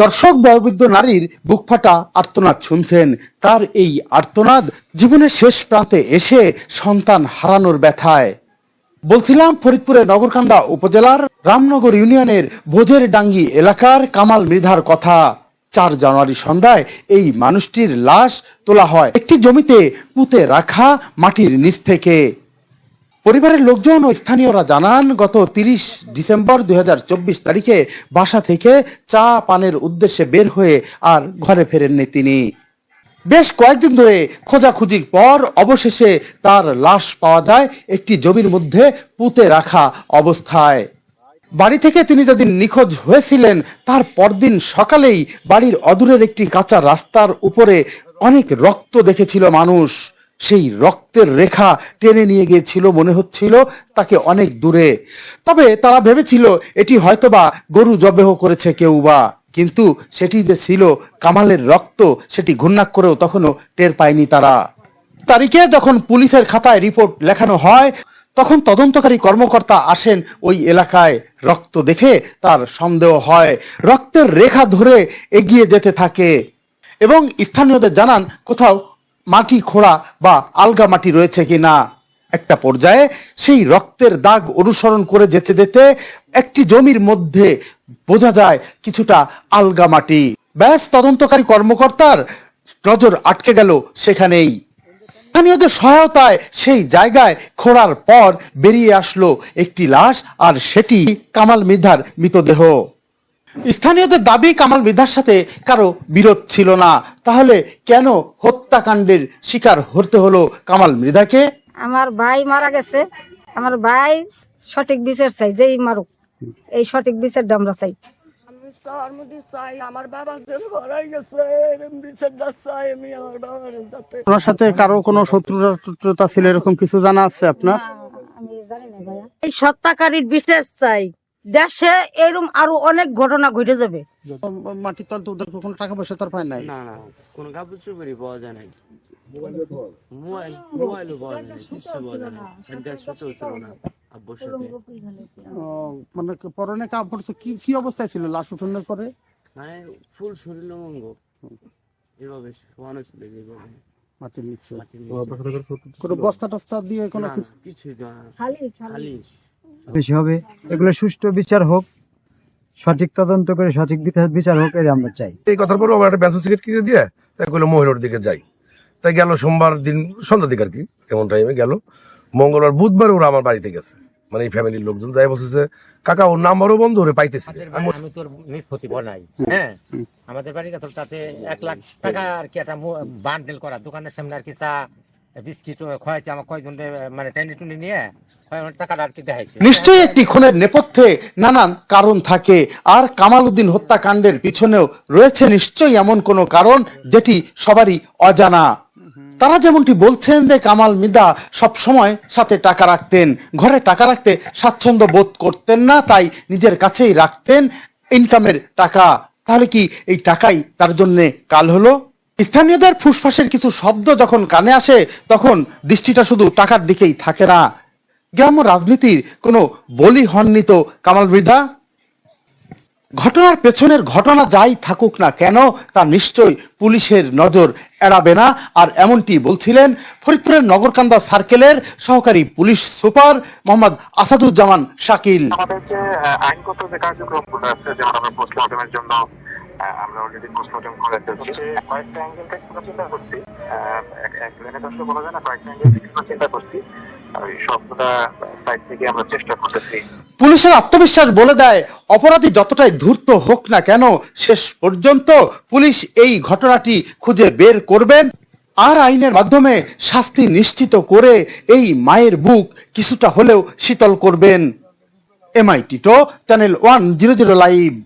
দর্শক, বয়োবৃদ্ধ নারীর বুক ফাটা আর্তনাদ শুনছেন। তার এই আর্তনাদ জীবনের শেষ প্রান্তে এসে সন্তান হারানোর ব্যথায়। বলছিলাম ফরিদপুরের নগরকান্দা উপজেলার রামনগর ইউনিয়নের ভোজের ডাঙ্গি এলাকার কামাল মৃধার কথা। চার জানুয়ারি সন্ধ্যায় এই মানুষটির লাশ তোলা হয় একটি জমিতে পুঁতে রাখা মাটির নিচ থেকে। পরিবারের লোকজন ও স্থানীয়রা জানান, গত তিরিশ ডিসেম্বর দু হাজার চব্বিশ তারিখে বাসা থেকে চা পানের উদ্দেশ্যে বের হয়ে আর ঘরে ফেরেননি তিনি। বেশ কয়েকদিন ধরে খোঁজাখুঁজির পর অবশেষে তার লাশ পাওয়া যায় একটি জমির মধ্যে পুঁতে রাখা অবস্থায়। বাড়ি থেকে তিনি যেদিন নিখোঁজ হয়েছিলেন, তার পরদিন সকালেই বাড়ির অদূরের একটি কাঁচা রাস্তার উপরে অনেক রক্ত দেখেছিল মানুষ। সেই রক্তের রেখা টেনে নিয়ে গিয়েছিল, মনে হচ্ছিল তাকে অনেক দূরে। তবে তারা ভেবেছিল এটি হয়তোবা গরু জবেহ করেছে কেউ বা। কিন্তু সেটি যে ছিল কামালের রক্ত, সেটি ঘূর্ণাক করেও তখনও টের পায়নি তারা। তারিখে যখন পুলিশের খাতায় রিপোর্ট লেখানো হয়, তখন তদন্তকারী কর্মকর্তা আসেন ওই এলাকায়। রক্ত দেখে তার সন্দেহ হয়, রক্তের রেখা ধরে এগিয়ে যেতে থাকে। এবং স্থানীয়দের জানান, কোথাও মাটি খোঁড়া বা আলগা মাটি রয়েছে কিনা একটা পর্যায়ে সেই রক্তের দাগ অনুসরণ করে যেতে যেতে একটি জমির মধ্যে বোঝা যায় কিছুটা আলগা মাটি। ব্যাস, তদন্তকারী কর্মকর্তার নজর আটকে গেল সেখানেই। স্থানীয়দের সহায়তায় সেই জায়গায় খোঁড়ার পর বেরিয়ে আসলো একটি লাশ আর সেটি কামাল মৃধার মৃতদেহ। স্থানীয়দের দাবি কামাল মৃধার সাথে কারও বিরোধ ছিল না। তাহলে কেন হত্যাকাণ্ডের শিকার হতে হলো কামাল মৃধাকে? আমার ভাই মারা গেছে। আমার ভাই সঠিক বিচার চাই যেই মারুক। এই সঠিক বিচারটা আমরা চাই। আপনার সাথে কারও কোনো শত্রুতা ছিল এরকম কিছু জানা আছে আপনার? আমি জানি না ভাইয়া। এই সত্যাকারীর বিশেষ চাই। দেশে এরম আরও অনেক ঘটনা ঘটে যাবে। মাটির তল তো ওদের কোনো টাকা পয়সা তার পায় নাই। না না কোনো কাপড় চোপড়ই পাওয়া যায় নাই। মোবাইল মোবাইলও পাওয়া যায় না পাওয়া যায় না এনকার সাথেও ছিল না আব্বুর সাথে। ও, মানে পরনে কাপড় কি কি অবস্থায় ছিল লাশ উঠোনের পরে? মানে ফুল শরীর অঙ্গ এভাবে শোয়ানো ছিল যেভাবে। মাটির নিচে। কোনো বস্তা টস্তা দিয়ে কোনো কিছু? খালি। খালি। বেশি হবে। এগুলো সুষ্ঠু বিচার হোক সঠিক তদন্ত করে সঠিক বিচার- হোক এটা আমরা চাই। এই কথার পরে আমার একটা ব্যস্ত সিগারেট কিনে দিয়ে? তাই বলল মহিলার দিকে যাই। তাই গেল সোমবার দিন সন্ধ্যার দিকে আর কি এমন টাইমে গেল। মঙ্গলবার বুধবার ওরা আমার বাড়িতে গেছে। মানে এই ফ্যামিলির লোকজন যাই বলতেছে কাকা ওর নাম্বারও বন্ধ ওরে পাইতেছি আমি তোর নিষ্পত্তি বনাই হ্যাঁ? আমাদের বাড়ির কাছে তাতে এক লাখ টাকা আর কি একটা বান্ডেল করা দোকানের সামনে আর কি চা বিস্কিট খোয়াইছে আমার কয়জন মানে টেনে টুনি নিয়ে নিশ্চয়ই একটি খুনের নেপথ্যে নানান কারণ থাকে, আর কামাল উদ্দিন হত্যাকাণ্ডের পিছনেও রয়েছে নিশ্চয়ই এমন কোনো কারণ যেটি সবারই অজানা। তারা যেমনটি বলছেন যে কামাল মিদা সব সময় সাথে টাকা রাখতেন, ঘরে টাকা রাখতে স্বাচ্ছন্দ্য বোধ করতেন না, তাই নিজের কাছেই রাখতেন ইনকামের টাকা। তাহলে কি এই টাকাই তার জন্য কাল হলো? স্থানীয়দের ফুসফাসের কিছু শব্দ যখন কানে আসে, তখন দৃষ্টিটা শুধু টাকার দিকেই থাকে না। গ্রাম্য রাজনীতির কোনো বলি হননি তো কামাল মৃধা? ঘটনার পেছনের ঘটনা যাই থাকুক না কেন, তা নিশ্চয় পুলিশের নজর এড়াবে না। আর এমনটি বলছিলেন ফরিদপুরের নগরকান্দা সার্কেলের সহকারী পুলিশ সুপার মোহাম্মদ আসাদুজ্জামান শাকিল। আমাদের যে আইনগত যে কার্যক্রমগুলো আছে যেমন আমরা পোস্টমর্টমের জন্য আমরা অলরেডি পোস্টমর্টম করে ফেলছি। কয়েকটা অ্যাঙ্গেল থেকে চিন্তা করছি। এক- তো আসলে বলা যায় না, কয়েকটা অ্যাঙ্গেল থেকে চিন্তা করছি। পুলিশের আত্মবিশ্বাস বলে দেয়, অপরাধী যতটাই ধূর্ত হোক না কেন, শেষ পর্যন্ত পুলিশ এই ঘটনাটি খুঁজে বের করবেন আর আইনের মাধ্যমে শাস্তি নিশ্চিত করে এই মায়ের বুক কিছুটা হলেও শীতল করবেন। MI Tito channel one zero zero live